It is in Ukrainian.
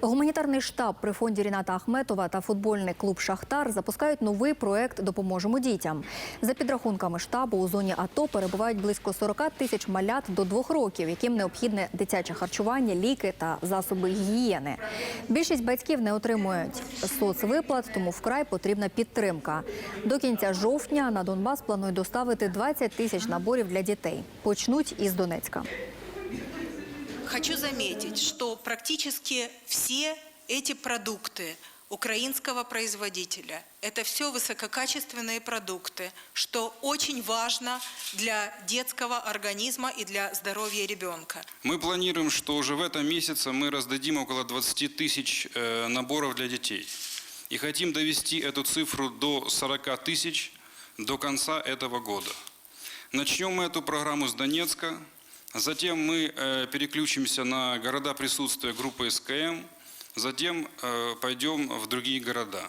Гуманітарний штаб при фонді Ріната Ахметова та футбольний клуб Шахтар запускають новий проект Допоможемо дітям. За підрахунками штабу у зоні АТО перебувають близько 40 тисяч малят до двох років, яким необхідне дитяче харчування, ліки та засоби гігієни. Більшість батьків не отримують соцвиплат, тому вкрай потрібна підтримка. До кінця жовтня на Донбас планують доставити 20 тисяч наборів для дітей. Почнуть із Донецька. Хочу заметить, что практически все эти продукты украинского производителя – это все высококачественные продукты, что очень важно для детского организма и для здоровья ребенка. Мы планируем, что уже в этом месяце мы раздадим около 20 тысяч э, наборов для детей. И хотим довести эту цифру до 40 тысяч до конца этого года. Начнем мы эту программу с Донецка, затем мы э, переключимся на города присутствия группы СКМ, затем э, пойдем в другие города.